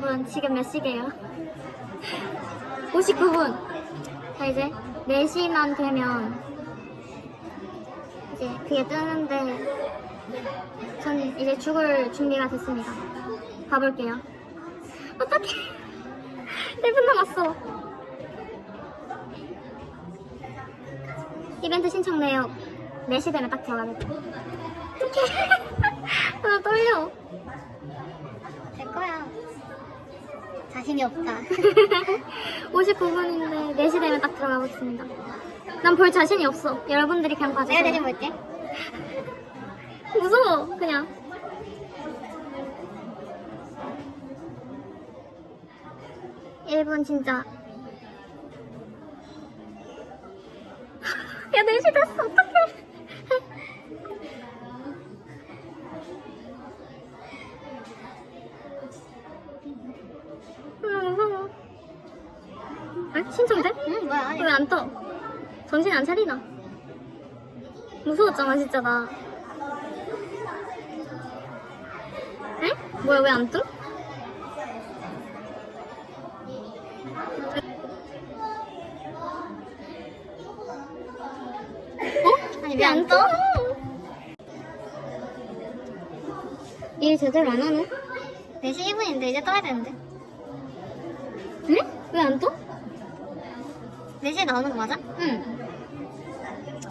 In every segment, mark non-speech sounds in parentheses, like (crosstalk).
여러분 지금 몇 시게요? 59분. 자 이제 4시만 되면 이제 그게 뜨는데 전 이제 죽을 준비가 됐습니다. 가볼게요. 어떡해. (laughs) 1분 남았어. 이벤트 신청 내역 4시 되면 딱 들어가겠다. 어떡해. (laughs) 나 떨려. 될 거야. 자신이 없다. (laughs) 59분인데 4시 되면 딱 들어가보겠습니다. 난 볼 자신이 없어. 여러분들이 그냥 봐주세요. 내가 대신 볼게. (laughs) 무서워, 그냥. 일분 진짜. (laughs) 야, 4시 됐어. 어떡해. 음, 무서워. 아, 신청 돼? 응, 뭐야. 왜 안 떠? 정신 안 차리나? 무서웠잖아, 진짜 나. 에? 뭐야, 왜 안 떠? 어? 아니, 왜 안 떠? 일 제대로 안 하노? 4시 1분인데 이제 떠야 되는데. 응? 왜 안 떠? 4시에 나오는 거 맞아? 응.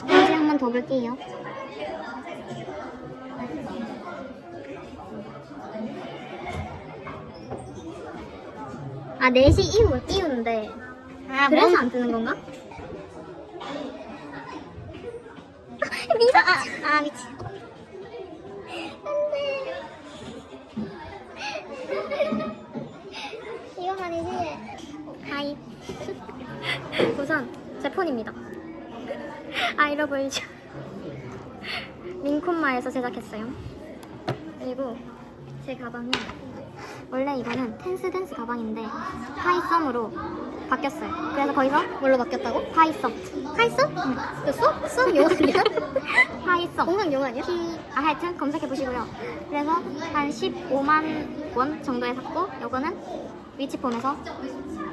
다시 한번 더 볼게요. 아, 4시 이후, 이후인데. 아, 그래서 뭔- 안 뜨는 건가? 아, 아, 아, 미치. 이건 아니지. 가입. 우선 제 폰입니다. (laughs) 아이러블즈. 링콘마에서 (laughs) 제작했어요. 그리고 제 가방은 원래 이거는 텐스 댄스 가방인데 하이썸으로 바뀌었어요. 그래서 거기서 뭘로 바뀌었다고? 하이썸. 하이썸? 응. 그 수업? 수업 용어 아니야? 하이썸. 공상 용어 아니야? 키, 아, 하여튼 검색해 보시고요. 그래서 한 15만 원 정도에 샀고, 요거는 위치 폼에서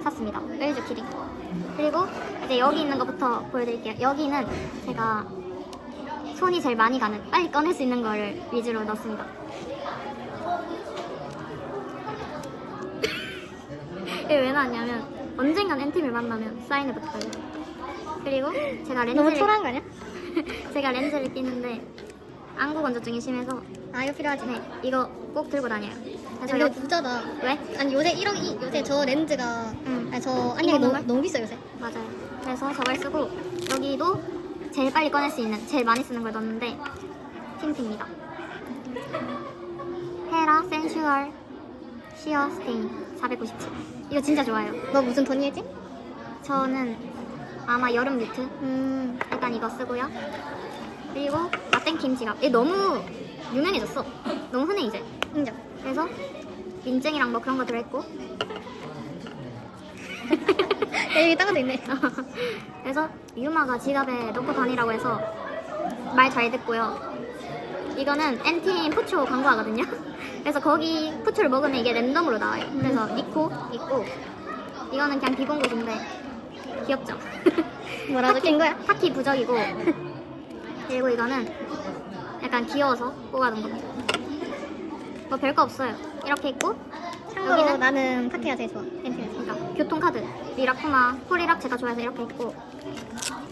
샀습니다. 웰즈 키링. 그리고 이제 여기 있는 것부터 보여드릴게요. 여기는 제가 손이 제일 많이 가는, 빨리 꺼낼 수 있는 거를 위주로 넣습니다. (laughs) 이게 왜 나왔냐면, 언젠간 엔팀을 만나면 사인을 부탁해요. 그리고 제가 너무 렌즈를, 초라한 거 아니야? (laughs) 제가 렌즈를 끼는데, 안구 건조증이 심해서 아, 이거 필요하지. 네, 이거 꼭 들고 다녀요. 여, 이거 부자다. 왜? 아니, 요새 1억 이, 요새 저 렌즈가. 응. 아니, 저 안경이 너무? 너무 비싸, 요새. 맞아요. 그래서 저걸 쓰고 여기도 제일 빨리 꺼낼 수 있는, 제일 많이 쓰는 걸 넣었는데 틴트입니다. 헤라 센슈얼 시어 스테인 497. 이거 진짜 좋아요. 너 무슨 돈이 했지? 저는 아마 여름 뮤트 음, 일단 이거 쓰고요. 그리고 라땡 김치가 얘 너무 유명해졌어. 너무 흔해 이제. 인정. 그래서 민증이랑 뭐 그런 거 들어있고 (laughs) 야, 여기 딴 것도 있네. (laughs) 그래서 유마가 지갑에 넣고 다니라고 해서 말 잘 듣고요. 이거는 엔팀 푸초 광고하거든요. (laughs) 그래서 거기 푸초를 먹으면 이게 랜덤으로 나와요. 그래서 니코 있고 이거는 그냥 비공고인데 귀엽죠? 뭐라도 낀 거야? 타키 부적이고 그리고 이거는 약간 귀여워서 뽑아둔 겁니다. 뭐 별거 없어요. 이렇게 있고 참고로 여기는? 나는 타키가 제일 좋아. 그러니까 교통카드 미라쿠마 폴리락 제가 좋아해서 이렇게 있고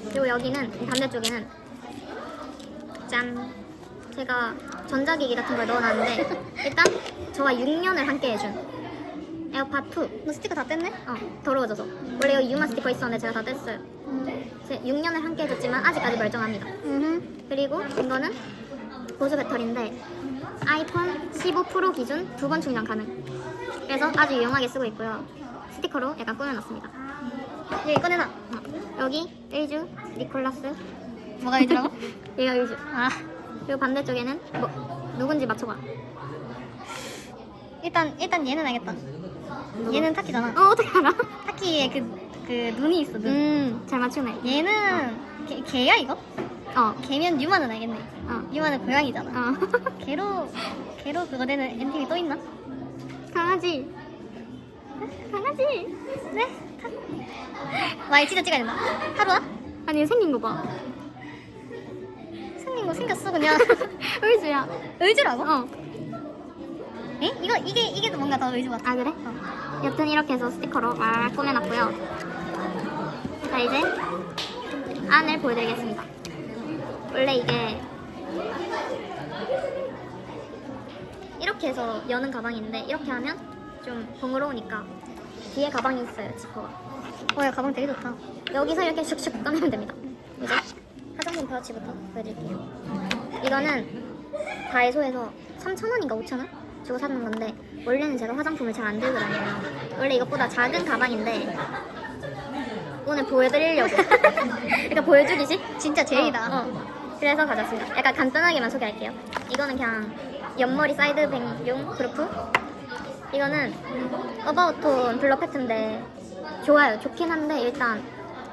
그리고 여기는 이 반대쪽에는 짠 제가 전자기기 같은 걸 넣어놨는데 (laughs) 일단 저와 6년을 함께 해준 에어팟 2 너 스티커 다 뗐네? 어, 더러워져서 원래 여기 유마 스티커 있었는데 제가 다 뗐어요 제 6년을 함께 해줬지만 아직까지 멀쩡합니다 음. 그리고 이거는 보조 배터리인데 아이폰 15 프로 기준 두 번 충전 가능. 그래서 아주 유용하게 쓰고 있고요. 스티커로 약간 꾸며놨습니다. 여기 꺼내놔. 어, 여기 일주 니콜라스 뭐가 있더라고? (laughs) 얘가 일주. 아, 그리고 반대쪽에는 뭐 누군지 맞춰봐. 일단 일단 얘는 알겠다. 얘는 타키잖아. 어 어떻게 알아? 타키에 그, 그 눈이 있어, 눈. 음 잘 맞추네. 얘는 개, 개야 이거? 어 개면 유마는 알겠네. 어. 유마는 고양이잖아. 어. (laughs) 개로 개로 그거 되는 엔팀이 또 있나? 강아지. 강아지. 네? 와이 진짜 찍어야 된다. 하루야? 아니 생긴 거 봐. 생긴 거 생겼어 그냥. (laughs) 의주야. 의주라고? 어. 에? 이거 이게 이게 더 뭔가 더 의주 같아. 아 그래? 어. 여튼 이렇게 해서 스티커로 막 꾸며놨고요. 자 이제 안을 보여드리겠습니다. 원래 이게 이렇게 해서 여는 가방인데 이렇게 하면 좀 번거로우니까 뒤에 가방이 있어요 지퍼가. 와, 야, 가방 되게 좋다. 여기서 이렇게 슉슉 꺼내면 됩니다. 이제 화장품 파우치부터 보여드릴게요. 이거는 다이소에서 3,000원인가 5,000원 주고 샀는 건데 원래는 제가 화장품을 잘 안 들고 다녀요. 원래 이것보다 작은 가방인데 오늘 보여드리려고. (laughs) 그러니까 보여주기식? 진짜 제이다. 어, 어. 그래서 가졌습니다. 약간 간단하게만 소개할게요. 이거는 그냥 옆머리 사이드백용 그루프. 이거는 어바웃톤 블러 패트인데 좋아요. 좋긴 한데 일단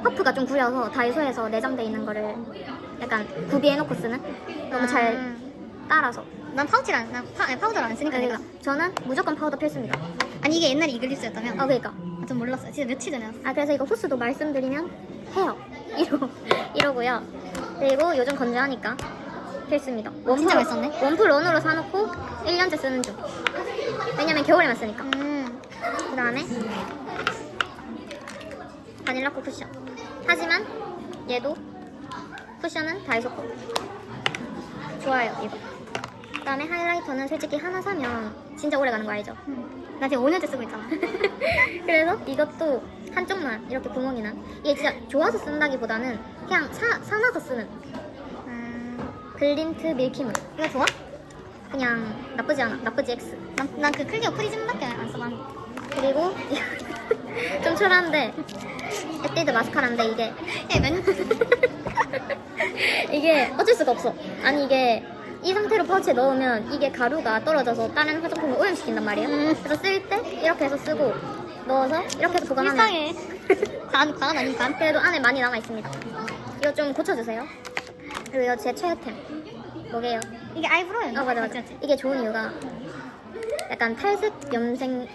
퍼프가 좀 구려서 다이소에서 내장돼 있는 거를 약간 구비해놓고 쓰는 너무 잘 음. 따라서. 난 파우치를 난 파, 아니, 파우더를 안 쓰니까 내가. 그러니까 저는 무조건 파우더 필수입니다. 아니 이게 옛날에 이글립스였다면? 어 그러니까. 아, 좀 몰랐어요. 진짜 며칠 전에 왔어. 아 그래서 이거 호스도 말씀드리면 해요. (laughs) 이러 이러고요. 그리고 요즘 건조하니까 필수입니다. 진짜 잘 썼네. 원풀 원으로 사놓고 1년째 쓰는 중. 왜냐면 겨울에만 쓰니까. 음. 그 다음에 바닐라 코 쿠션. 하지만 얘도 쿠션은 다이소 거. 좋아요 이거. 그 다음에 하이라이터는 솔직히 하나 사면 진짜 오래 가는 거 알죠? 나 지금 5년째 쓰고 있잖아. (laughs) 그래서 이것도 한쪽만 이렇게 구멍이 난 이게 진짜 좋아서 쓴다기보다는 그냥 사, 사놔서 쓰는 음. 글린트 밀키물 이거 좋아? 그냥 나쁘지 않아 나쁘지 X 난 그 클리어 프리즘밖에 안 써봤는데. 그리고 (laughs) 좀 초라한데 에뛰드 마스카라인데 이게? (laughs) 이게 어쩔 수가 없어 아니 이게 이 상태로 파우치에 넣으면 이게 가루가 떨어져서 다른 화장품을 오염시킨단 말이에요 음. 그래서 쓸 때 이렇게 해서 쓰고 넣어서 이렇게 해서 보관하면 불쌍해. 관, 관 아닌 관? 그래도 안에 많이 남아 있습니다. 이거 좀 고쳐주세요. 그리고 이거 제 최애템. 뭐게요? 이게 아이브로우였나? 어 맞아 맞아. 이게 좋은 이유가 약간 탈색 염색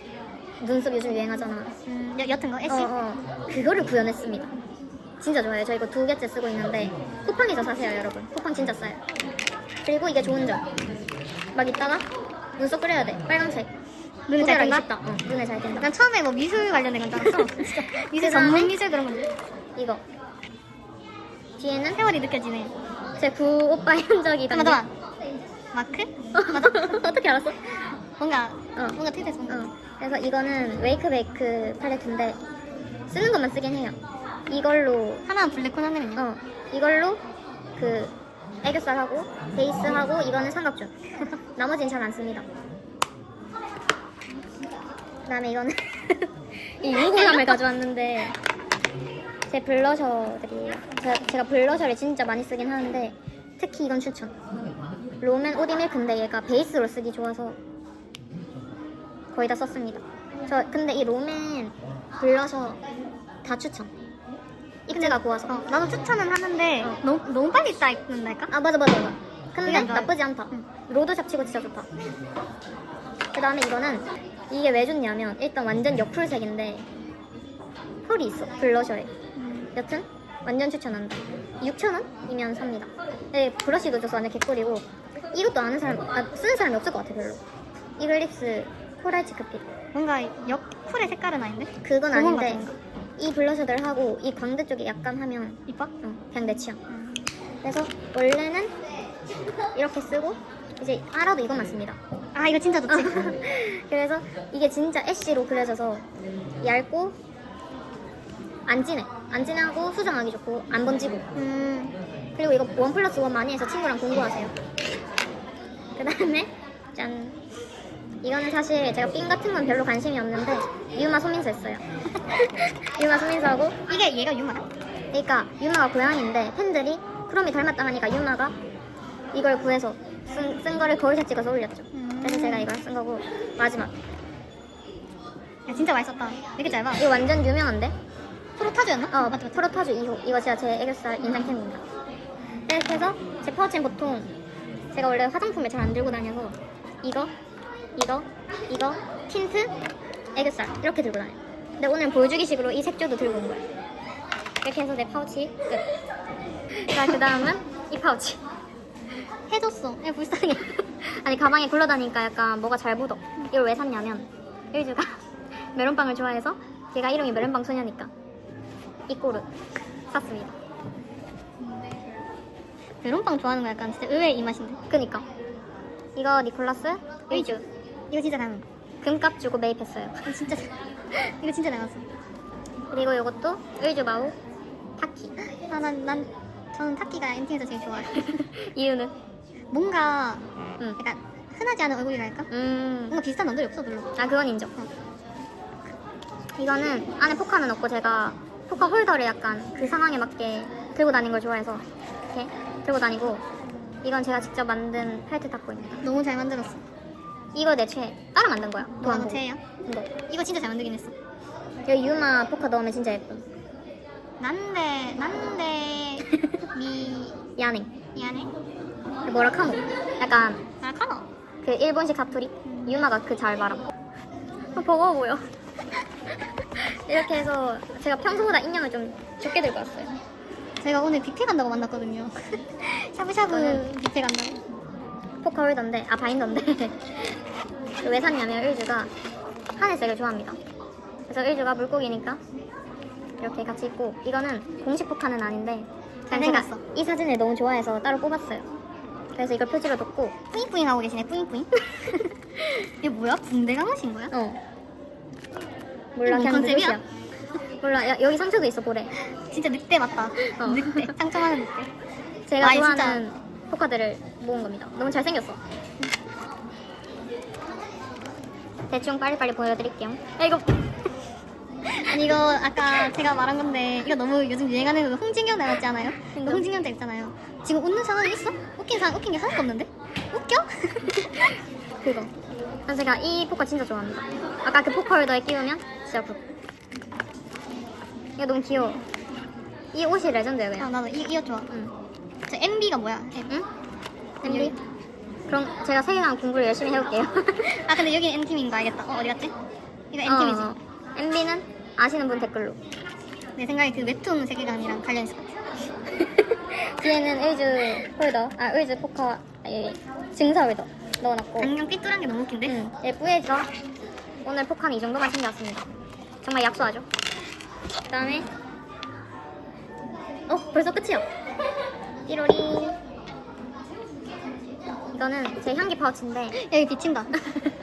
눈썹 요즘 유행하잖아. 음, 여, 옅은 거? 애쉬? 어, 어. 그거를 구현했습니다. 진짜 좋아요. 저 이거 두 개째 쓰고 있는데 쿠팡에서 사세요 여러분. 쿠팡 진짜 싸요. 그리고 이게 좋은 점. 막 있다가 눈썹 그려야 돼. 빨간색. 눈에 잘 뜬다? 쉽다. 어, 눈에 잘 뜬다. 난 처음에 뭐 미술 관련된 건 줄 알았어. (laughs) 진짜 미술 전문 미술 그런 건데. 이거. 뒤에는 세월이 느껴지네. 제 구오빠 현적이 담긴 잠깐만. 마크? 맞아. (laughs) 어떻게 알았어? 뭔가 어. 뭔가 뭔가. 어. 그래서 이거는 웨이크베이크 팔레트인데 쓰는 것만 쓰긴 해요. 이걸로 하나는 블랙콘 하나는요. 어 이걸로 그 애교살하고 베이스하고 이거는 삼각존. (laughs) 나머지는 잘 안 씁니다. 그다음에 이거는 (laughs) 이 (laughs) 유구함을 가져왔는데 제 블러셔들이 제가, 제가 블러셔를 진짜 많이 쓰긴 하는데 특히 이건 추천. 롬앤 오디밀크인데 얘가 베이스로 쓰기 좋아서 거의 다 썼습니다. 저 근데 이 롬앤 블러셔 다 추천. 입체가 고와서. 어, 나도 추천은 하는데 어. 너무 너무 빨리 따있는달까? 아 맞아 맞아 맞아. 근데? 나쁘지 않다. 응. 로드샵 치고 진짜 좋다. 그 다음에 이거는 이게 왜 좋냐면 일단 완전 옆풀색인데 펄이 있어 블러셔에. 여튼 완전 추천한다. 6,000원이면 삽니다. 네, 브러쉬도 줘서 완전 개꿀이고 이것도 아는 사람, 아, 쓰는 사람이 없을 것 같아 별로. 이글립스 코랄 치크필. 뭔가 옆풀의 색깔은 아닌데? 그건 아닌데 같은. 이 블러셔들 하고 이 광대 쪽에 약간 하면 이뻐? 어, 그냥 내 취향. 음. 그래서 원래는 이렇게 쓰고 이제 알아도 이것만 씁니다. 아 이거 진짜 좋지. (laughs) 그래서 이게 진짜 애쉬로 그려져서 얇고 안 진해. 안 진하고 수정하기 좋고 안 번지고. 음. 그리고 이거 원 플러스 원 많이 해서 친구랑 공부하세요. 그 다음에 짠. 이거는 사실 제가 핀 같은 건 별로 관심이 없는데 유마 소민서 했어요. (laughs) 유마 소민서하고 이게 얘가 유마야? 그러니까 유마가 고양인데 팬들이 크롬이 닮았다 하니까 유마가 이걸 구해서 쓴, 쓴 거를 거울샷 찍어서 올렸죠. 음. 그래서 제가 이걸 쓴 거고 마지막 야 진짜 맛있었다. 왜 이렇게 짧아? 이거 완전 유명한데? 프로타주였나? 어 맞다. 프로타주 2호 이거 진짜 제 애교살 인상템입니다. 이렇게 해서 제 파우치는 보통 제가 원래 화장품을 잘 안 들고 다녀서 이거 이거 이거 틴트 애교살 이렇게 들고 다녀. 근데 오늘 보여주기식으로 이 색조도 들고 온 거야. 이렇게 해서 내 파우치 끝. 자, 그 다음은 이 파우치. 해줬어. 야, 불쌍해. (laughs) 아니, 가방에 굴러다니니까 약간 뭐가 잘 묻어. 이걸 왜 샀냐면, 일주가 (laughs) 메론빵을 좋아해서 걔가 이름이 메론빵 소녀니까 이 꼴을 샀습니다. 메론빵 좋아하는 거 약간 진짜 의외의 입맛인데. 그니까. 이거 니콜라스 의주. 이거 진짜 닮은 거. 금값 주고 매입했어요. (laughs) 이거 진짜 이거 진짜 닮았어. 그리고 이것도 의주 마우 타키. 아난 난 저는 타키가 엔팅에서 제일 좋아요. 이유는? 뭔가 응. 약간 흔하지 않은 얼굴이랄까? 음. 뭔가 비슷한 남들이 없어 별로. 아 그건 인정. 이거는 안에 포카는 없고 제가 포카 홀더를 약간 그 상황에 맞게 들고 다니는 걸 좋아해서 이렇게 들고 다니고 이건 제가 직접 만든 펠트 타코입니다. 너무 잘 만들었어. 이거 내 최애. 따로 만든 거야. 뭐가 도안 너. 최애야? 이거. 이거 진짜 잘 만들긴 했어. 여기 유마 포카 넣으면 진짜 예쁨. 난데 난데 (laughs) 미 야네. 미안해. 뭐라 카노. 약간 아 카노. 그 일본식 사투리. 유마가 그 잘 말함. 어, 버거워 보여. 이렇게 해서 제가 평소보다 인형을 좀 적게 들고 왔어요. 제가 오늘 뷔페 간다고 만났거든요. (laughs) 샤브샤브 저는- 뷔페 간다고. 포카 홀더인데 아 바인더인데 (laughs) 왜 샀냐면 일주가 하늘색을 좋아합니다. 그래서 일주가 물고기니까 이렇게 같이 입고 이거는 공식 포카는 아닌데 그냥 제가 잘생겼어. 이 사진을 너무 좋아해서 따로 뽑았어요. 그래서 이걸 표지로 뒀고 뿌잉뿌잉 하고 계시네 뿌잉뿌잉. (laughs) 이게 뭐야? 붕대 감으신 거야? 어 몰라 그냥 뭔 컨셉이야? 몰라 야, 여기 상처도 있어 보래. 진짜 늑대 맞다. 어. (laughs) 늑대. 상처많은 늑대. 제가 아니, 좋아하는 포카들을 모은 겁니다. 너무 잘생겼어. 대충 빨리빨리 보여드릴게요. 야, 이거 아니 이거 아까 제가 말한 건데 이거 너무 요즘 유행하는 그 홍진경 닮았지 않아요? 진짜? 홍진경 닮 있잖아요. 지금 웃는 상황이 있어? 웃긴 상 웃긴 게 하나도 없는데? 웃겨? (laughs) 그거. 그래서 제가 이 포카 진짜 좋아합니다. 아까 그 포카 홀더에 끼우면 진짜 굿. 이거 너무 귀여워. 이 옷이 레전드야 아, 그냥. 나도 이, 이거 좋아. 응. 저 MB가 뭐야? M. 응? MB? 그럼 제가 세계관 공부를 열심히 해볼게요. (laughs) 아 근데 여기는 N팀인 거 알겠다. 어 어디 갔지? 이거 N팀이지. 어, MB는 아시는 분 댓글로. 내 생각에 그 웹툰 세계관이랑 관련 있을 것 같아. (laughs) 뒤에는 의즈 홀더, 아 의즈 포카 예, 증사 홀더 넣어놨고. 안경 삐뚤한 게 너무 웃긴데? 응, 예, 뿌예죠. 오늘 포카는 이 정도만 챙겨왔습니다. 정말 약소하죠. 그 다음에 어 벌써 끝이야. 띠로리 이거는 제 향기 파우치인데 여기 비친다.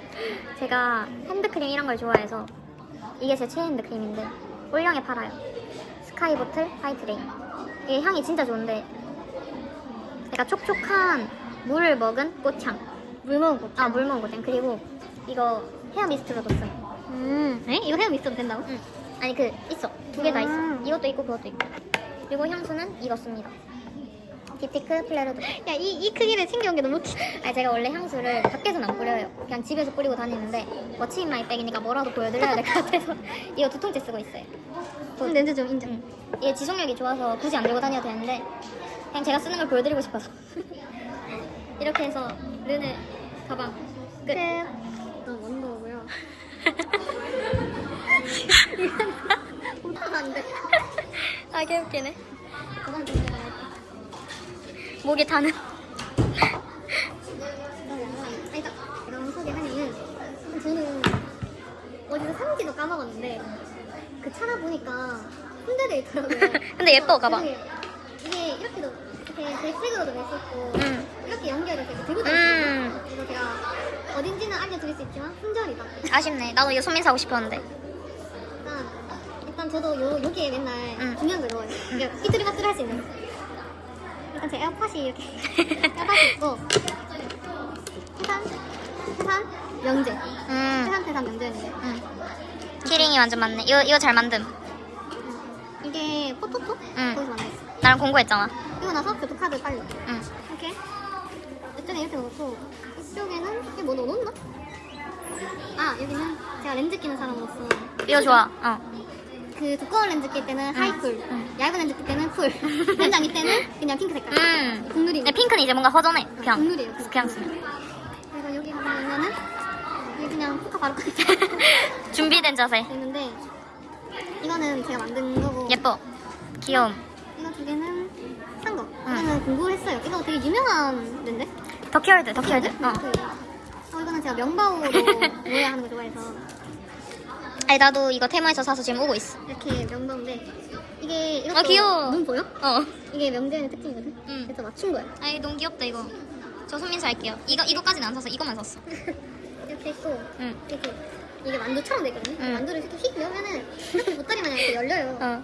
(laughs) 제가 핸드크림 이런 걸 좋아해서 이게 제 최애 핸드크림인데 올영에 팔아요. 스카이보틀 화이트레인. 이게 향이 진짜 좋은데 약간 촉촉한 물을 먹은 꽃향. 물 먹은 거. 아, 물 먹은 꽃향. 그리고 이거 헤어 미스트로도 씀. 음. 에? 이거 헤어 미스도 된다고? 응. 아니 그 있어. 두 개 다 있어. 음. 이것도 있고 그것도 있고. 그리고 향수는 이거 씁니다. 디티크 플레르도. 야, 이, 이 크기를 챙겨온 게 너무 웃기다. 아니 제가 원래 향수를 밖에서는 안 뿌려요. 그냥 집에서 뿌리고 다니는데 워치 인 마이 백이니까 뭐라도 보여드려야 될 것 같아서 (laughs) 이거 두 통째 쓰고 있어요. 좀 냄새 좀 인정. 응. 이게 지속력이 좋아서 굳이 안 들고 다녀도 되는데 그냥 제가 쓰는 걸 보여드리고 싶어서 (laughs) 이렇게 해서 르네 가방 끝. 너무 먼 거고요. 못하면 안 돼. 아 개웃기네. 그만 좀 해봐야겠다. 목이 타는. 아니, 그러니까 이런 소개하는 이유는 저는 어디서 산지도 까먹었는데 그 찾아보니까 군대돼 있더라고요. 근데 예뻐 가방. 이게, 이렇게도 이렇게 백색으로도 낼 수 있고 응. 이렇게 연결이 되고 들고 다닐 수. 음. 그래서 제가 어딘지는 알려드릴 수 있지만 품절이다. 아쉽네. 나도 이거 소민 사고 싶었는데. 일단 일단 저도 요 여기에 맨날 응. 중요한 걸 넣어요. 그러니까 삐뚤이빠뚤 할수 있는. 거. 제 에어팟이 이렇게 (laughs) 에어팟이 있고 태산 태산 명제 음. 태산 태산 명제인데 음. 키링이 완전 많네. 이거 이거 잘 만듦. 이게 포토톡 응. 거기서 만들었어. 나랑 공부했잖아. 이거 나서 교통카드 빨리 응. 이렇게 이쪽에 이렇게 넣고 이쪽에는 이게 뭐 넣어놓나? 아 여기는 제가 렌즈 끼는 사람으로서 이거 좋아. 어. 그 두꺼운 렌즈 낄 때는 하이쿨, 응. 얇은 렌즈 낄 때는 쿨, (laughs) 렌즈 안낄 때는 그냥 핑크 색깔. 음. 국룰이. 근데 핑크는 이제 뭔가 허전해. 그냥. 국룰이에요. 그냥 쓰면. 그래서 여기 가면 보면은 여기 그냥 포카 바로 꺼냈 (laughs) 준비된 자세. 있는데 이거는 제가 만든 거고 예뻐. 귀여움. 이거 두 개는 산 거. 이거는 공부를 했어요. 이거 되게 유명한 데인데? 더키월드, 더키월드. 어. 그, 어, 이거는 제가 명바오로 (laughs) 모여하는 거 좋아해서 아니, 나도 이거 테마에서 사서 지금 오고 있어. 이렇게 명바오인데 이게 이것도 아, 귀여워. 눈 보여? 어. 이게 명제의 특징이거든? 응. 그래서 맞춘 거야. 아이, 너무 귀엽다, 이거. 저 손민수 할게요. 이거, 이거까지는 안 사서 이거만 샀어. (laughs) 이렇게 있고 응. 이렇게 이게 만두처럼 되거든 요. 응. 만두를 이렇게 휙 넣으면은 이렇게 보따리 마냥 이렇게 열려요. 어.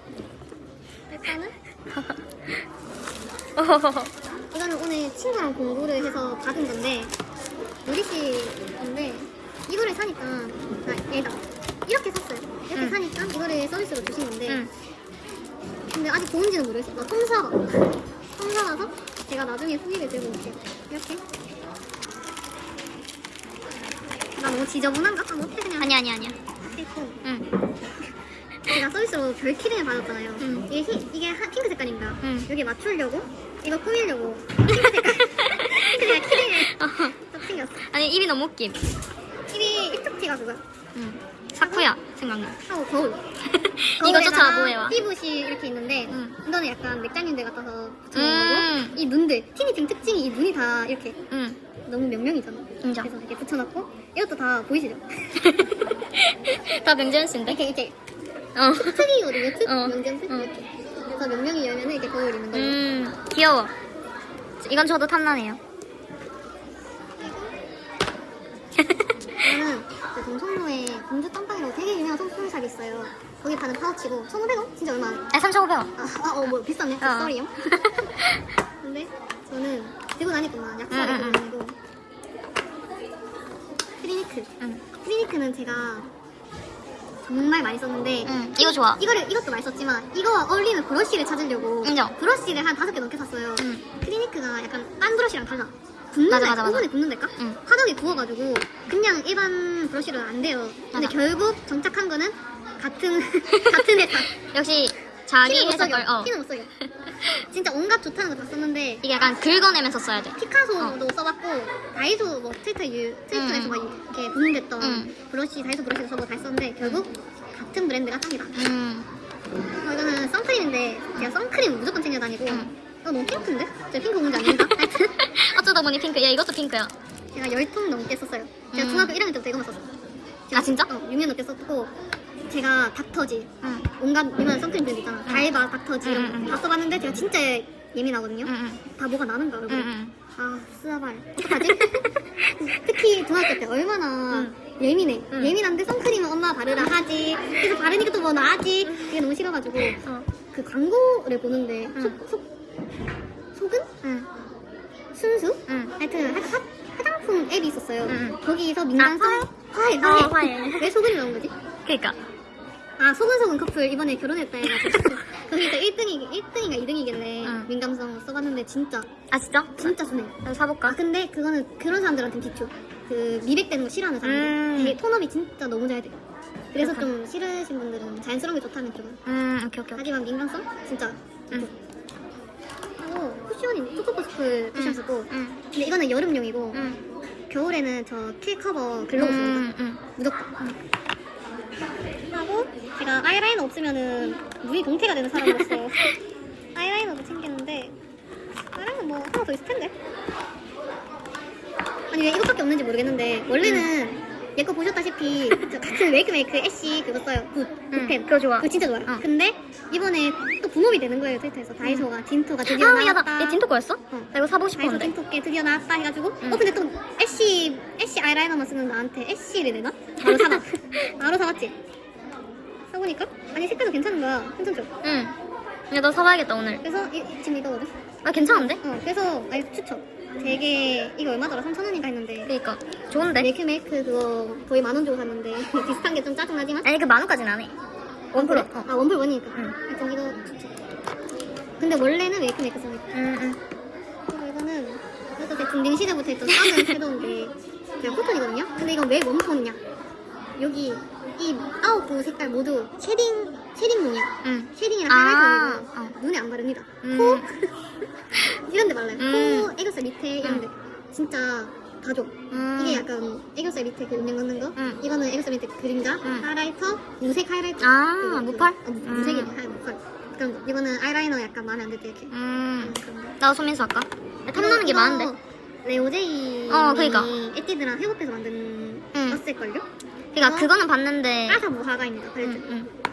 일단은. (laughs) 이거는 오늘 친구랑 공부를 해서 받은 건데 우리씨 건데 이거를 사니까 아 얘가 이렇게 샀어요. 이렇게 응. 사니까 이거를 서비스로 주신 건데 응. 근데 아직 좋은지는 모르겠어요. 나 통사가 통사라서 제가 나중에 후기를 들고 올게요. 이렇게 나 너무 지저분한가? 아, 못해 그냥 아니야, 아니야, 아니야. 했고 응. 제가 서비스로 별 키링을 받았잖아요. 응. 이게 히, 이게 하- 핑크 색깔입니다. 응. 여기 맞추려고 이거 꾸미려고 핑크 색깔 핑크 색깔 (laughs) 키링을 어. 딱 챙겼어. 아니, 입이 너무 웃김. 키링 입툭티가 그거야. 응. 사쿠야, 생각나. 하고 거울. 이거조차 뭐예요? 피붓이 이렇게 있는데 응. 이거는 약간 맥장님들 같아서 붙여놓은 음. 거고 이 눈들 티니팅 특징이 이 눈이 다 이렇게 응. 너무 명명이잖아. 인정. 그래서 이렇게 붙여놨고 이것도 다 보이시죠? (laughs) 다 명재현 씨인데? 이렇게 이렇게 어. 특이거든요. 특 어. 명전 특 어. 이렇게. 그래서 명명이 열면은 이렇게 거울 있는 거예요. 음, 귀여워. 이건 저도 탐나네요. 저는 (laughs) 그 동성로에 공주 깜빵이라고 되게 유명한 소품샵이 있어요. 거기 파는 파우치고 1,500원? 진짜 얼마 안 해. 아, 3,500원. 아, 아, 어, 뭐 비쌌네. 어. 쏘리요. (laughs) 근데 저는 들고 다니구만. 약사를 응, 응, 들고 다니고. 트리니크. 응. 트리니크는 제가 정말 많이 썼는데 응, 이거 좋아. 이거를 이것도 많이 썼지만 이거와 어울리는 브러쉬를 찾으려고 인정. 브러쉬를 한 다섯 개 넘게 샀어요. 응. 트리니크가 약간 딴 브러쉬랑 달라. 붓는 맞아, 데, 맞아, 맞아. 오븐에 붓는 데까? 응. 화덕에 구워가지고 그냥 일반 브러쉬로 안 돼요. 근데 맞아. 결국 정착한 거는 같은 (laughs) 같은 회사. 역시 자기 티는 못 회사 써요. 걸, 어. 티는 못 써요. (laughs) 진짜 온갖 좋다는 거 다 썼는데 이게 약간 긁어내면서 써야 돼. 피카소도 써봤고 다이소 뭐 트위터 유 트위터에서 응. 막 이렇게 분됐던 응. 브러쉬 다이소 브러쉬도 써보고 다 썼는데 결국 같은 브랜드가 쌉니다. 음, 어, 이거는 선크림인데 제가 선크림 무조건 챙겨 다니고 응. 이거 너무 핑크인데? 제 핑크 공지 아닙니까? (laughs) 하여튼 어쩌다 보니 핑크. 야, 이것도 핑크야. 제가 열통 넘게 썼어요. 제가 음. 중학교 1학년 때부터 이거만 썼어요. 아, 진짜? 어, 6년 넘게 썼고 제가 닥터지 응, 온갖 유명한 선크림 브랜드 있잖아. 달바, 닥터지 이런 응, 응, 응. 거다 써봤는데 제가 진짜 예민하거든요. 응, 응. 다 뭐가 나는가 응, 얼굴에. 응. 아 쓰아발 어떡하지? (laughs) 특히 중학교 때 얼마나 응. 예민해. 응. 예민한데 선크림은 엄마 바르라 하지. 그래서 바르니까 또 뭐 나지. 그게 너무 싫어가지고 어. 그 광고를 보는데 응. 속, 속, 속은? 응, 순수? 응. 하여튼 화, 화, 화장품 앱이 있었어요. 응. 거기서 민간성 아, 화해, 어, 화해. 화해. 왜 소금이 나온 거지? 그니까. 아 소근소근 커플 이번에 결혼했다 해가지고 거기서 1등이 1등인가 2등이길래 응. 민감성 써봤는데 진짜 아, 진짜? 진짜 순해. 나도 사볼까? 아 근데 그거는 그런 사람들한테 비추. 그 미백되는 거 싫어하는 사람들. 음. 되게 톤업이 진짜 너무 잘 돼. 그래서 그렇구나. 좀 싫으신 분들은 자연스러운 게 좋다면 좀. 음, 오케이, 오케이, 오케이. 하지만 민감성 진짜. 응. 하고 쿠션이 초코코스프 쿠션 응. 쓰고. 응, 근데 이거는 여름용이고 응. 겨울에는 저 킬 커버 글로우 씁니다. 음, 응. 무조건. 하고 제가 아이라이너 없으면은 눈이 동태가 되는 사람으로서 (laughs) 아이라이너도 챙겼는데 아이라이너 뭐 하나 더 있을 텐데. 아니 왜 이것밖에 없는지 모르겠는데 원래는 얘거 보셨다시피 저 같은 웨이크메이크 애쉬 그거 써요 굿 응, 굿펜 그거 좋아. 그거 진짜 좋아요 어. 근데 이번에 또 붐업이 되는 거예요 트위터에서 다이소가 딘토가 드디어 아, 나왔다 미안하다. 얘 딘토 거였어? 어. 나 이거 사보고 다이소 싶었는데. 딘토께 드디어 나왔다 해가지고 응. 어 근데 또 애쉬 애쉬 아이라이너만 쓰는 나한테 애쉬를 내나? 바로 사봤 (laughs) 바로 사봤지 사보니까 아니 색깔도 괜찮은 거야 괜찮죠? 응. 야, 너 사봐야겠다, 오늘. 그래서 이, 지금 이거거든 아, 괜찮은데? 어 그래서 아니 추천 되게 이거 얼마더라 3,000원인가 했는데 그니까. 좋은데? 메이크메이크 그거 거의 만 원 주고 샀는데 (laughs) 비슷한 게 좀 짜증나지만 아니, 그 만 원까지는 안 해. 원 프로. 그래? 아 원풀 원이니까 응. 하여튼 이거 근데 원래는 메이크메이크 써요 응, 응. 그리고 이거는 이것도 제 중딩 시대부터 했던 작은 (laughs) 섀도우인데 제가 코톤이거든요. 근데 이건 왜 웜톤이냐? 여기 이 아홉 구 색깔 모두 쉐딩 쉐딩 용이야. 응. 쉐딩이랑 아, 하이라이터이고 어. 눈에 안 바릅니다. 음. 코 (laughs) 이런 데 발라요. 음. 코 애교살 밑에 이런 데 진짜 다 줘. 음. 이게 약간 애교살 밑에 그 음영 넣는 거. 음. 이거는 애교살 밑에 그림자, 음. 하이라이터, 무색 하이라이터. 아, 무펄? 어, 무- 음. 무색이네, 하이 무펄. 그런 거. 이거는 아이라이너 약간 마음에 안 들 때 이렇게. 음. 그런 거. 나도 소민수 할까? 탐나는 게 이거 많은데. 레오제이 어, 그니까. 에뛰드랑 협업해서 만든 응. 였을걸요? 그러니까 어? 그거는 봤는데. 아사 무화과입니다. 팔레트. 응, 응.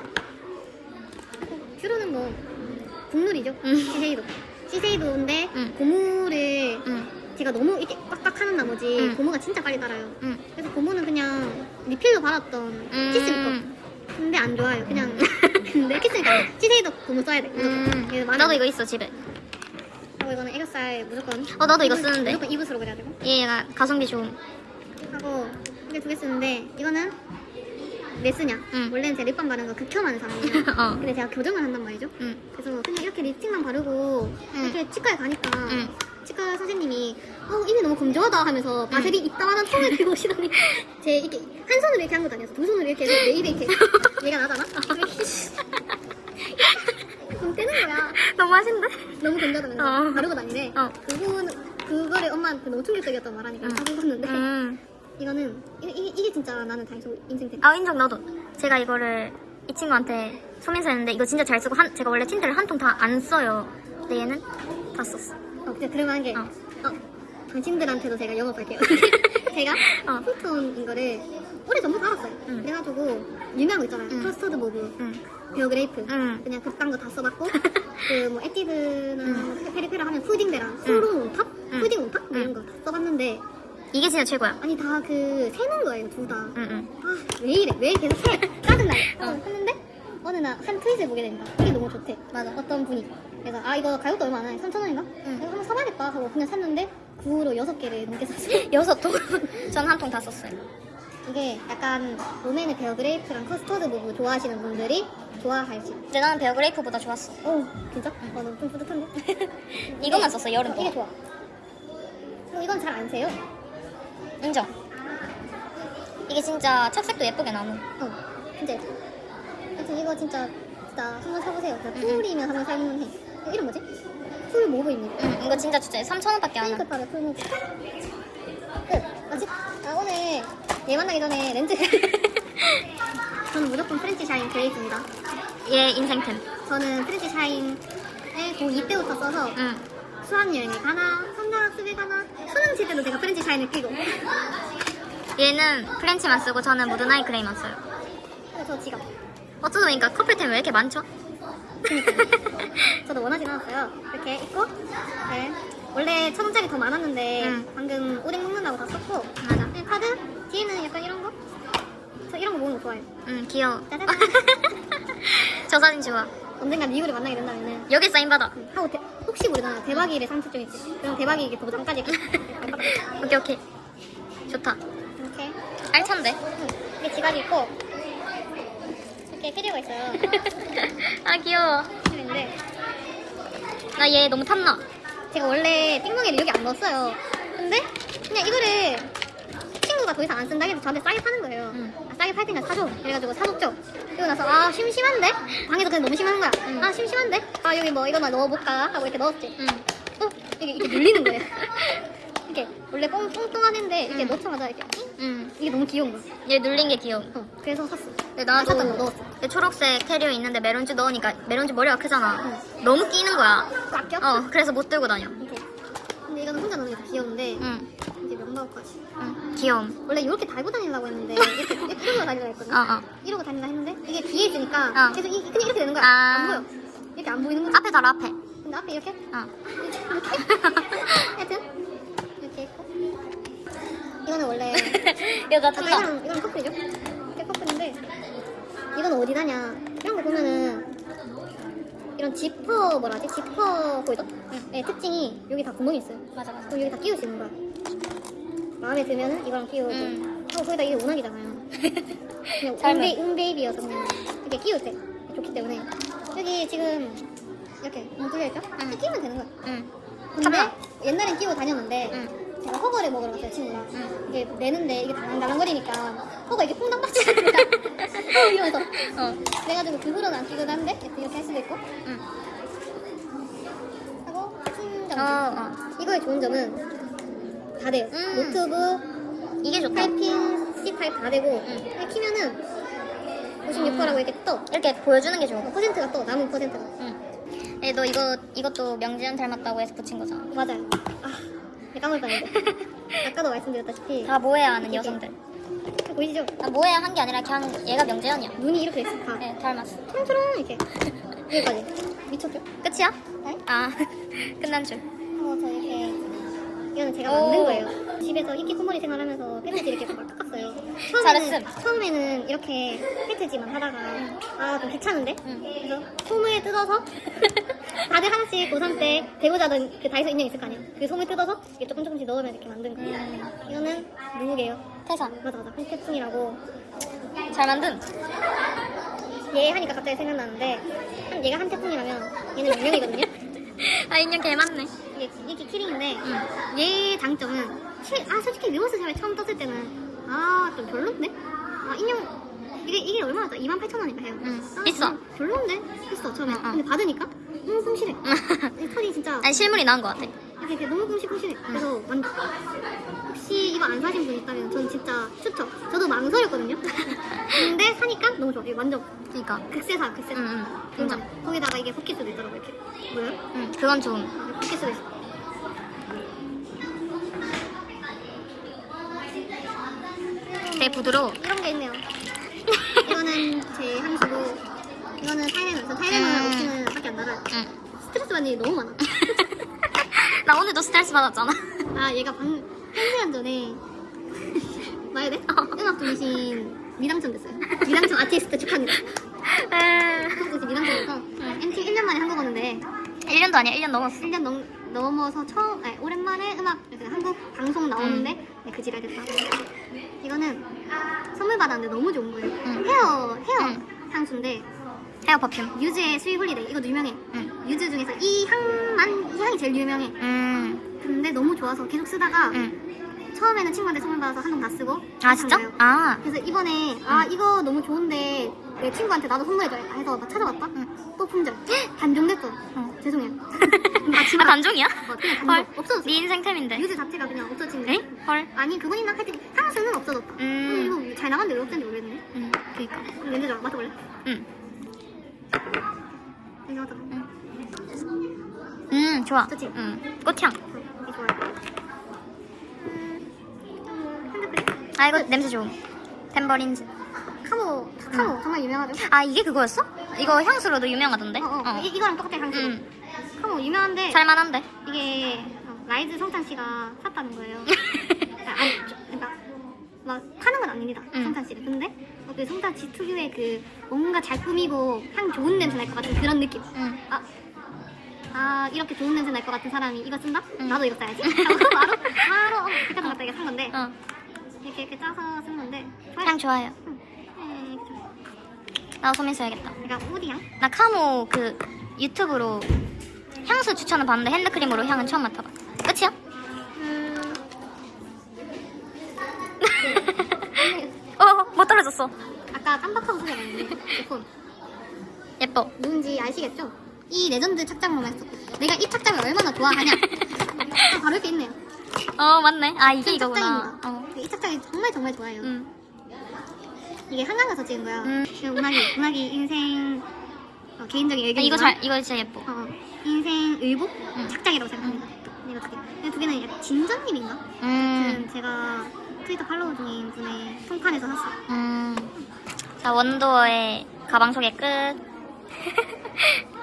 큐로는 뭐 국룰이죠. 음. 시세이도. 시세이도인데 음. 고무를 응, 제가 너무 이렇게 빡빡 하는 나머지 음. 고무가 진짜 빨리 달아요. 응. 그래서 고무는 그냥 리필로 받았던 음. 키스미터. 근데 안 좋아요. 그냥 (laughs) 근데 키스미터 시세이도 고무 써야 돼. 음. 나도 안 이거 있어 집에. 하고 이거는 애교살 무조건. 어, 나도 이거 쓰는데. 무조건 입으로 그려야 되고. 얘가 가성비 좋음. 하고 이게 두 개 쓰는데 이거는 왜 쓰냐? 응. 원래는 제가 립밤 바르는 거 극혐하는 사람이에요. (laughs) 어. 근데 제가 교정을 한단 말이죠. 응. 그래서 그냥 이렇게 립스틱만 바르고 응. 이렇게 치과에 가니까 응. 치과 선생님이 어 입이 너무 건조하다 하면서 바세리 이따만한 통을 들고 오시더니 (laughs) 제 이렇게 한 손으로 이렇게 한 것도 아니었어 두 손으로 이렇게 해서 내 입에 이렇게 (laughs) 얘가 나잖아 그럼 떼는 거야 너무 하신데? 너무 건조하다면서 어. 바르고 다니래 어. 그거는 그거를 엄마한테 너무 충격적이었단 말하니까 응. 사먹었는데 음. 이거는 이, 이, 이게 진짜 나는 다이소 인생템 아 인정 나도. 제가 이거를 이 친구한테 소민서 했는데 이거 진짜 잘 쓰고 한 제가 원래 틴트를 한 통 다 안 써요. 근데 얘는 다 썼어. 어, 근데 들어가는 게, 어. 어. 당신들한테도 제가 영업할게요. (laughs) 제가 어. 쿨톤인 거를 오래 전부터 알았어요. 응. 그래가지고, 유명한 거 있잖아요. 응. 커스터드 모브, 응. 베어 그레이프. 응. 그냥 그딴 거 다 써봤고, (laughs) 그 뭐, 에뛰드나 응. 페리페라 하면 푸딩베랑 소롱 온탑? 응. 푸딩 온탑? 뭐 응. 이런 거 다 써봤는데, 이게 진짜 최고야. 아니, 다 그, 새는 거예요, 둘 다. 응, 응. 아, 왜 이래? 왜 계속 새? 짜증나요. (laughs) 어. 어. 했는데, 어느 날 한 트윗을 보게 됩니다. 이게 너무 좋대. 맞아. 어떤 분이. 그래서, 아, 이거 가격도 얼마 안 해. 3,000원인가? 응. 이거 한번 사봐야겠다 하고 그냥 샀는데, 그 후로 여섯 개를 넘게 샀어요. (laughs) 여섯 통. (laughs) 전 한 통 다 썼어요. 이게 약간 롬앤의 베어 그레이프랑 커스터드 부부 좋아하시는 분들이 좋아할지. 근데 나는 베어 그레이프보다 좋았어. 오, 진짜? 어, 너무 좀 뿌듯한데? 이것만 썼어 여름 어, 이게 동안. 좋아. 어, 이건 잘안 새요. 인정. 이게 진짜 착색도 예쁘게 나무. 어, 진짜 예뻐. 하여튼 이거 진짜, 진짜 한번 사보세요. 그냥. 풀이면 한번 살면 해. 어, 이름 뭐지? 풀 모브입니다. 응, 이거 진짜 진짜 3,000원밖에 안 하. 핑크팝의 풀 모브. 끝. 맞지? 아, 오늘 얘 만나기 전에 렌즈. (laughs) 저는 무조건 프렌치 샤인 그레이스입니다. 얘 인생템. 저는 프렌치 샤인에 고2 때부터 써서 응. 수학여행에 가나 성장학습에 가나 수능 칠 때도 제가 프렌치 샤인을 끼고 얘는 프렌치만 쓰고 저는 무드 나이 크레이만 써요. 그래서 저 지갑 어쩌다 보니까 커플템이 왜 이렇게 많죠? 저도 원하진 않았어요 이렇게 입고 네. 원래 천 원짜리 더 많았는데 응. 방금 오뎅 먹는다고 다 썼고 맞아. 네, 카드 뒤에는 약간 이런 거 저 이런 거 모으는 거 좋아해요 응, 귀여워. 짜자잔 (laughs) 저 사진 좋아. 언젠가 미국을 만나게 된다면은 여기 사인 받아. 하고 대, 혹시 모르잖아 대박이를 상습 중이지 그럼 대박이 도장까지 이렇게 (laughs) 오케이, 오케이. 좋다. 이렇게 알찬데? 응. 이게 지갑이 있고 이렇게 캐리어가 있어요 (laughs) 아, 귀여워. 근데 나 얘 너무 탐나. 제가 원래 띵멍이를 여기 안 넣었어요. 근데 그냥 이거를 친구가 더 이상 안 쓴다 해서 저한테 싸게 파는 거예요. 응. 아, 싸게 팔 테니까 사줘. 이래가지고 사줬죠. 그리고 나서 아 심심한데? 방에서 그냥 너무 심한 거야. 응. 아 심심한데? 아 여기 뭐 이거만 넣어볼까? 하고 이렇게 넣었지. 응. 어? 이게 이렇게 눌리는 거예요. (laughs) 이렇게 원래 뽕, 뚱뚱한 애인데 이렇게 응. 넣자마자 이렇게 잉? 응. 이게 너무 귀여운 거야. 얘 눌린 게 귀여워. 어, 그래서 샀어. 근데 아, 나도 살짝 넣었어. 내 초록색 캐리어 있는데 메론주 넣으니까 메론주 머리가 크잖아. 너무 끼는 거야. 꽉 껴? 어, 그래서 못 들고 다녀. 이렇게. 근데 이거는 혼자 넣는 게 더 귀여운데 응. 명나올까지. 응. 귀여움. 원래 이렇게 달고 다니려고 했는데 이렇게 이러고 다니려고 했거든. 어, 어. 이러고 다니려 했는데 이게 뒤에 있으니까 어. 계속 이, 그냥 이렇게 되는 거야. 아. 안 보여. 이렇게 안 보이는 거지. 앞에 달아, 앞에. 근데 앞에 이렇게 어. 이렇게 하여튼 이렇게 있고 이거는 원래 (laughs) 야, 나 아, 탔다. 이거는 이건 커플이죠. 이게 커플인데 이건 어디 다냐? 이런 거 보면은 이런 지퍼 뭐라 하지? 지퍼 보이죠? 네, 특징이 여기 다 구멍이 있어요. 맞아, 맞아. 그럼 여기 다 끼울 수 있는 거야. 마음에 들면은 이거랑 끼우고 음. 하고 거기다 이게 워낙이잖아요. 그냥 잘 은베이비여서 그냥 이렇게 끼울 때 좋기 때문에 여기 지금 이렇게 뭉 뚫려 있죠? 응. 이렇게 끼우면 되는 거야. 응. 근데 잠깐만. 옛날엔 끼고 다녔는데 응. 제가 허거를 먹으러 갔어요 친구랑 응. 이게 내는데 이게 달랑달랑거리니까 허가 이게 퐁당 않는다 어, 이러면서 어. 그래가지고 그 후로는 안 끼고 다는데 이렇게 할 수도 있고 응. 하고 충전 어, 어. 이거의 좋은 점은 다 돼요. 음. 노트북, 이게 좋다. 8핀, C 타입 다 되고 음. 이렇게 키면은 56%라고 이렇게 떠. 이렇게 보여주는 게 좋은 거. 퍼센트가 떠. 남은 퍼센트가. 응. 예, 너 이거 이것도 명지연 닮았다고 해서 붙인 거잖아. 맞아요. 아, 네, 까먹을 뻔했는데. 아까도 말씀드렸다시피 다 모해야 하는 여성들. 보이시죠? 아, 모해야 한 게 아니라 그냥 얘가 명재현이야. 눈이 이렇게 있어. 다. 네, 닮았어. 초롱초롱 이렇게. (laughs) 여기까지. 미쳤죠? 끝이야? 네? 아, (laughs) 끝난 줄. 어, 저 이렇게 이거는 제가 오. 만든 거예요. 집에서 히키 콧머리 생활하면서 팬티 이렇게 막 깎았어요. 잘했음. 처음에는 이렇게 팬티지만 하다가 아좀 귀찮은데? 응. 그래서 소물 뜯어서 (laughs) 다들 하나씩 고3 때 배우자던 그 다이소 인형 있을 거 아니에요. 그 소물 뜯어서 이렇게 조금 조금씩 넣으면 이렇게 만든 거예요. 음, 이거는 누구게요? 태산. 맞아 맞아 팬태풍이라고 잘 만든. 얘 하니까 갑자기 생각나는데 한, 얘가 한 태풍이라면 얘는 유명이거든요. (laughs) 아, 인형 개 많네. 이게 이게 키링인데 응. 얘 장점은 실- 아 솔직히 리버스 샵에 처음 떴을 때는 아 좀 별론데? 아 인형 이게 이게 얼마였죠? 28,000원인가 해요. 응. 아, 비싸. 좀 별론데? 했어 처음에. 응, 응. 근데 받으니까 너무 끔실해. 이 털이 진짜 아니, 실물이 나은 것 같아. 이렇게, 이렇게 너무 끔실끔실해. 그래서 만족. 혹시 이거 안 사신 분 있다면 전 진짜 추천. 저도 망설였거든요. 근데 사니까 너무 좋아. 이거 완전 그니까. 극세사 극세사. 응, 응. 인정. 거기다가 이게 포켓도 있더라고 이렇게. 뭐예요? 응, 그건 좋음. 아, 포켓도 있어. 되게 부드러워. 이런 게 있네요. (laughs) 이거는 제 향수고 이거는 타이레놀. 저 타이레놀 음. 없이는 밖에 안 나가요. 응. 스트레스 받는 일이 너무 많아. (laughs) 나 오늘도 스트레스 받았잖아. 아 얘가 방, 한 시간 전에 말해야 돼? 음악 중심 미당첨 됐어요. 미당첨 아티스트 축하합니다. 미당첨에서 MT 1년 만에 한국 오는데 1년도 아니야, 1년 넘었어. 1년 넘, 넘어서 처음 아니, 오랜만에 음악 그 한국 방송 나오는데 네, 그 지랄 됐다. 이거는 선물 받았는데 너무 좋은 거예요. 응. 헤어 헤어 응. 향수인데 헤어 퍼퓸. 유즈의 스윗 홀리데이 이것도 유명해. 응. 유즈 중에서 이 향만 이 향이 제일 유명해. 음. 근데 너무 좋아서 계속 쓰다가 응. 처음에는 친구한테 선물 받아서 한통다 쓰고 아, 진짜? 산 거예요. 아. 그래서 이번에 아 이거 너무 좋은데 내 친구한테 나도 선물해줘 해서 막 찾아봤다. 응. 또 품절. (gasps) 단종됐어. 어. 죄송해요. (laughs) 아, 단종이야? 어, 그냥 단종. 헐. 없어졌어. 네 인생템인데. 유즈 자체가 그냥 없어진 에? 거. 헐. 아니 그건 있나? 하여튼 향수는 없어졌다. 음. 음. 이거 잘 나갔는데 왜 없었는지 모르겠네. 음, 그니까. 음, 왠지 좀 맡아볼래? 음. 이거 맡아봐. 음, 좋아. 좋지? 음. 꽃향. 이거 좋아요. 아, 이거 냄새 좋음. 템버린즈. 카모, 카모 정말 유명하죠? 아, 이게 그거였어? 이거 향수로도 유명하던데? 어, 어. 이, 이거랑 똑같아 향수. 음. 카모 유명한데 살만한데? 이게 어, 라이즈 성탄 씨가 샀다는 거예요. (laughs) 아, 아니, 저- 그러니까 막 파는 건 아닙니다. 음. 성탄 씨를. 근데 어, 그 성탄 씨 특유의 그 뭔가 잘 꾸미고 향 좋은 냄새 날 것 같은 그런 느낌. 응. 아, 아 이렇게 좋은 냄새 날 것 같은 사람이 이거 쓴다? 응. 나도 이거 써야지. 하고 (laughs) 바로 바로 어, 백화점 갔다 이거 산 건데 어. 이렇게 짜서 쓴 건데. 향 좋아요. 응. 네, 좀- 나도 소민 써야겠다. 약간 우디 향? 나 카모 그 유튜브로 향수 추천을 봤는데 핸드크림으로 향은 처음 맡아봐. 끝이야? 음. 네. (laughs) 어, 못 떨어졌어. 아까 깜빡하고 소개했는데 제 폰. 예뻐. 누군지 아시겠죠? 이 레전드 착장mom에서 내가 이 착장을 얼마나 좋아하냐 아, (laughs) 바로 이렇게 있네요 어, 맞네. 아, 이게 이 이거구나. 어. 이 착장이 정말 정말 좋아해요 음. 이게 한강 가서 찍은 거야 음. 그 운하기 운하기 인생 어, 개인적인 아, 의견이 이거 잘, 이거 진짜 예뻐. 어, 인생 의복 음. 착장이라고 생각합니다 이거 두 개. 이두 개는 약간 진저님인가? 음. 음. 제가 트위터 팔로우 중인 분의 통판에서 샀어요 음. 자, 원도어의 가방 소개 끝. (laughs)